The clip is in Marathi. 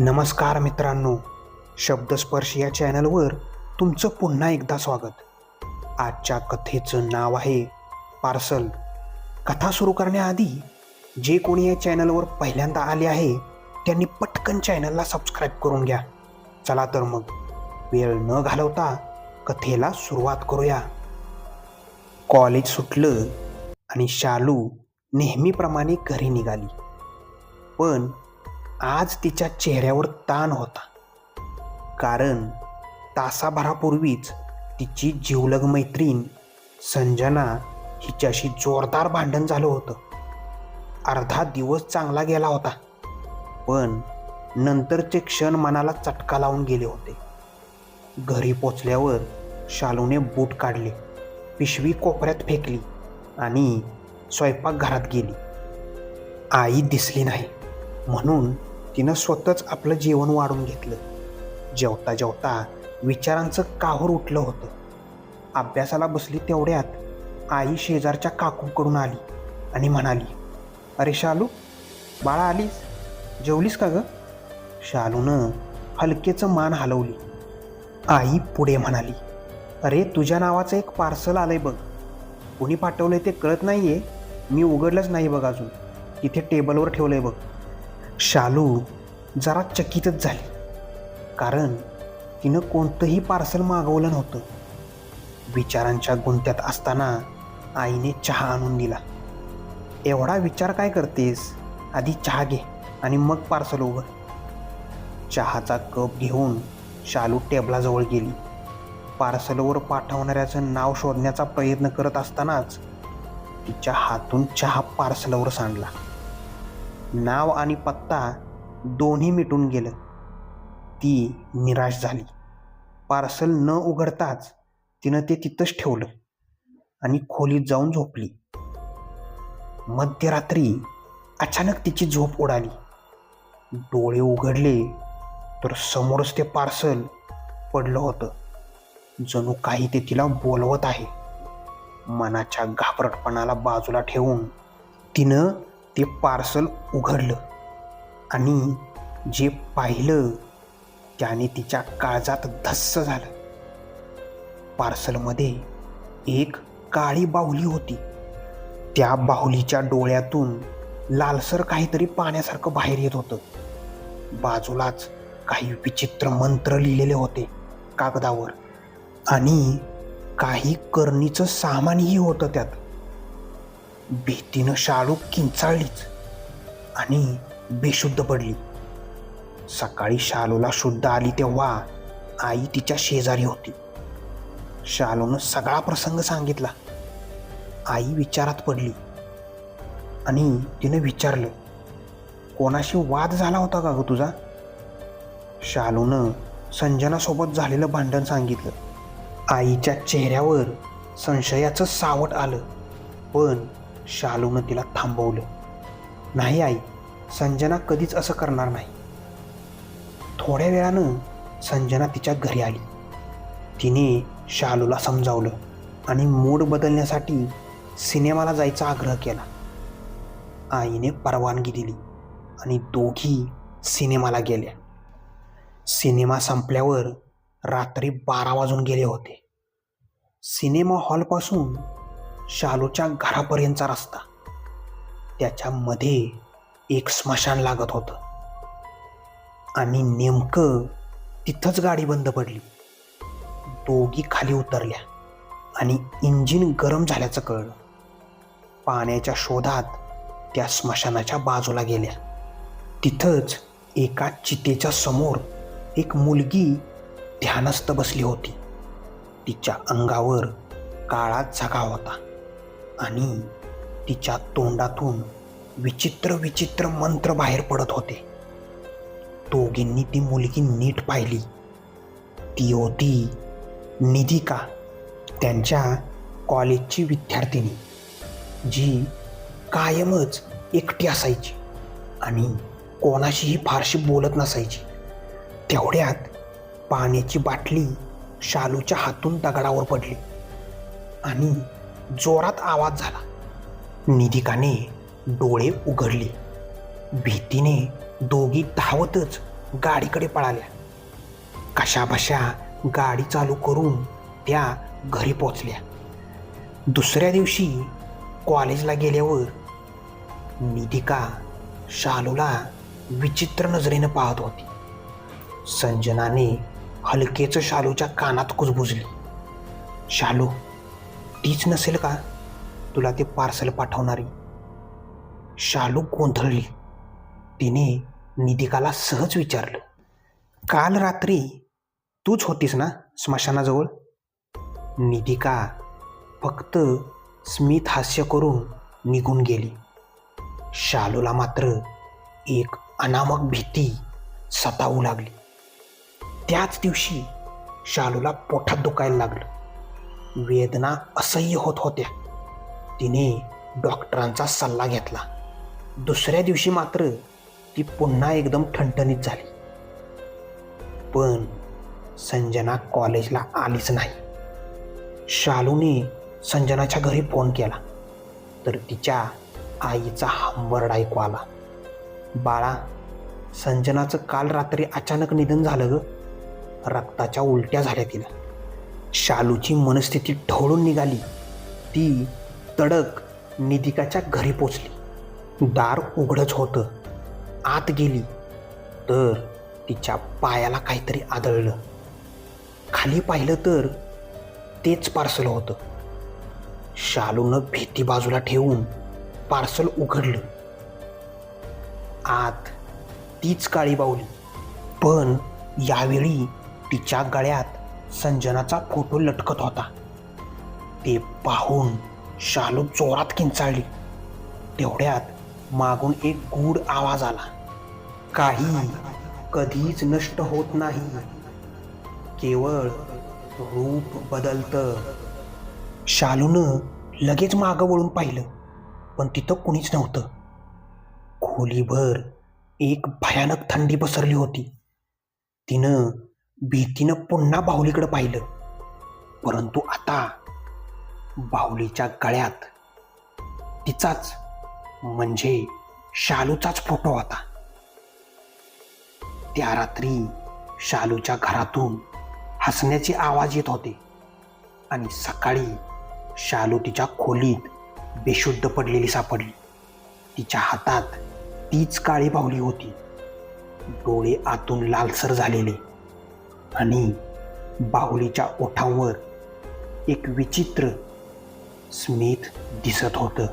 नमस्कार मित्रांनो शब्दस्पर्श या चॅनलवर तुमचं पुन्हा एकदा स्वागत. आजच्या कथेचं नाव आहे पार्सल. कथा सुरू करण्याआधी जे कोणी या चॅनलवर पहिल्यांदा आले आहे त्यांनी पटकन चॅनलला सबस्क्राईब करून घ्या. चला तर मग वेळ न घालवता कथेला सुरुवात करूया. कॉलेज सुटलं आणि शालू नेहमीप्रमाणे घरी निघाली. पण आज तिच्या चेहऱ्यावर ताण होता. कारण तासाभरापूर्वीच तिची जीवलग मैत्रीण संजना हिच्याशी जोरदार भांडण झालं होतं. अर्धा दिवस चांगला गेला होता पण नंतरचे क्षण मनाला चटका लावून गेले होते. घरी पोचल्यावर शालूने बूट काढले पिशवी कोपऱ्यात फेकली आणि स्वयंपाकघरात गेली. आई दिसली नाही म्हणून तिनं स्वतःच आपलं जेवण वाढून घेतलं. जेवता जेवता विचारांचं काहूर उठलं होतं. अभ्यासाला बसली तेवढ्यात आई शेजारच्या काकूकडून आली आणि म्हणाली अरे शालू बाळा आलीस? जेवलीस का ग? शालूनं हलकेचं मान हलवली. आई पुढे म्हणाली अरे तुझ्या नावाचं एक पार्सल आलंय बघ. कुणी पाठवलंय ते कळत नाहीये. मी उघडलंच नाही बघ अजून. तिथे टेबलवर ठेवलंय बघ. शालू जरा चकितच झाली. कारण तिनं कोणतंही पार्सल मागवलं नव्हतं. विचारांच्या गुंत्यात असताना आईने चहा आणून दिला. एवढा विचार काय करतेस? आधी चहा घे आणि मग पार्सल उघड. चहाचा कप घेऊन शालू टेबलाजवळ गेली. पार्सलवर पाठवणाऱ्याचं नाव शोधण्याचा प्रयत्न करत असतानाच तिच्या हातून चहा पार्सलवर सांडला. नाव आणि पत्ता दोन्ही मिटून गेलं. ती निराश झाली. पार्सल न उघडताच तिनं ते तिथंच ठेवलं आणि खोलीत जाऊन झोपली. मध्यरात्री अचानक तिची झोप उडाली. डोळे उघडले तर समोरच ते पार्सल पडलं होतं. जणू काही ते तिला बोलवत आहे. मनाच्या घाबरटपणाला बाजूला ठेवून तिनं ते पार्सल उघडलं. आणि जे पाहिलं त्याने तिच्या काळजात धस्स झालं. पार्सलमध्ये एक काळी बाहुली होती. त्या बाहुलीच्या डोळ्यातून लालसर काहीतरी पाण्यासारखं बाहेर येत होतं. बाजूलाच काही विचित्र मंत्र लिहिलेले होते कागदावर. आणि काही करणीचं सामानही होतं त्यात. भीतीनं शाळू किंचाळलीच आणि बेशुद्ध पडली. सकाळी शालूला शुद्ध आली तेव्हा आई तिच्या शेजारी होती. शालूनं सगळा प्रसंग सांगितला. आई विचारात पडली आणि तिने विचारलं कोणाशी वाद झाला होता का ग तुझा? शालूनं संजनासोबत झालेलं भांडण सांगितलं. आईच्या चेहऱ्यावर संशयाचं सावट आलं. पण शालूनं तिला थांबवलं. नाही आई संजना कधीच असं करणार नाही. थोड्या वेळानं संजना तिच्या घरी आली. तिने शालूला समजावलं आणि मूड बदलण्यासाठी सिनेमाला जायचा आग्रह केला. आईने परवानगी दिली आणि दोघी सिनेमाला गेल्या. सिनेमा संपल्यावर रात्री बारा वाजून गेले होते. सिनेमा हॉलपासून शालूच्या घरापर्यंतचा रस्ता. त्याच्यामध्ये एक स्मशान लागत होतं. आणि नेमकं तिथंच गाडी बंद पडली. दोघी खाली उतरल्या आणि इंजिन गरम झाल्याचं कळलं. पाण्याच्या शोधात त्या स्मशानाच्या बाजूला गेल्या. तिथंच एका चितेच्या समोर एक मुलगी ध्यानस्थ बसली होती. तिच्या अंगावर काळा झगा होता. आणि तिच्या तोंडातून विचित्र विचित्र मंत्र बाहेर पडत होते. दोघींनी ती मुलगी नीट पाहिली. ती होती निधिका त्यांच्या कॉलेजची विद्यार्थिनी जी कायमच एकटी असायची आणि कोणाशीही फारशी बोलत नसायची. तेवढ्यात पाण्याची बाटली शालूच्या हातून दगडावर पडली आणि जोरात आवाज झाला. निधिकाने डोळे उघडले. भीतीने दोघी धावतच गाडीकडे पळाल्या. कशाबशा गाडी चालू करून त्या घरी पोचल्या दुसऱ्या दिवशी कॉलेजला गेल्यावर निधिका शालूला विचित्र नजरेनं पाहत होती. संजनाने हलकेच शालूच्या कानात कुजबुजली. शालू तीच नसेल का? तुला ते पार्सल पाठवणारी. शालू गोंधळली. तिने निधिकाला सहज विचारलं. काल रात्री तूच होतीस ना स्मशानाजवळ? निधिका फक्त स्मित हास्य करून निघून गेली. शालूला मात्र एक अनामक भीती सतावू लागली. त्याच दिवशी शालूला पोटात दुखायला लागलं. वेदना असह्य होत होत्या. तिने डॉक्टरांचा सल्ला घेतला. दुसऱ्या दिवशी मात्र ती पुन्हा एकदम ठणठणीत झाली. पण संजना कॉलेजला आलीच नाही. शालूने संजनाच्या घरी फोन केला. तर तिच्या आईचा हंबरड ऐकू आला. बाळा संजनाचं काल रात्री अचानक निधन झालं ग. रक्ताच्या उलट्या झाल्या तिला. शालूची मनस्थिती ढवळून निघाली. ती तडक निधिकाच्या घरी पोचली. दार उघडच होतं. आत गेली. तर तिच्या पायाला काहीतरी आदळलं. खाली पाहिलं तर तेच पार्सल होतं. शालूनं भीती बाजूला ठेवून पार्सल उघडलं. आत तीच काळी बावली पण यावेळी तिच्या गळ्यात संजनाचा फोटो लटकत होता. ते पाहून शालू जोरात किंचाळली. तेवढ्यात मागून एक गूढ आवाज आला. काही कधीच नष्ट होत नाही. केवळ रूप बदलतं. शालूनं लगेच मागं वळून पाहिलं पण तिथं कुणीच नव्हतं. खोलीभर एक भयानक थंडी पसरली होती. तिनं भीतीनं पुन्हा बाहुलीकडे पाहिलं. परंतु आता बाहुलीच्या गळ्यात तिचाच म्हणजे शालूचाच फोटो होता. त्या रात्री शालूच्या घरातून हसण्याचे आवाज येत होते आणि सकाळी शालू तिच्या खोलीत बेशुद्ध पडलेली सापडली. तिच्या हातात तीच काळी बाहुली होती. डोळे आतून लालसर झालेले. आणि बाहुलीच्या ओठांवर एक विचित्र स्मित दिसत होतं.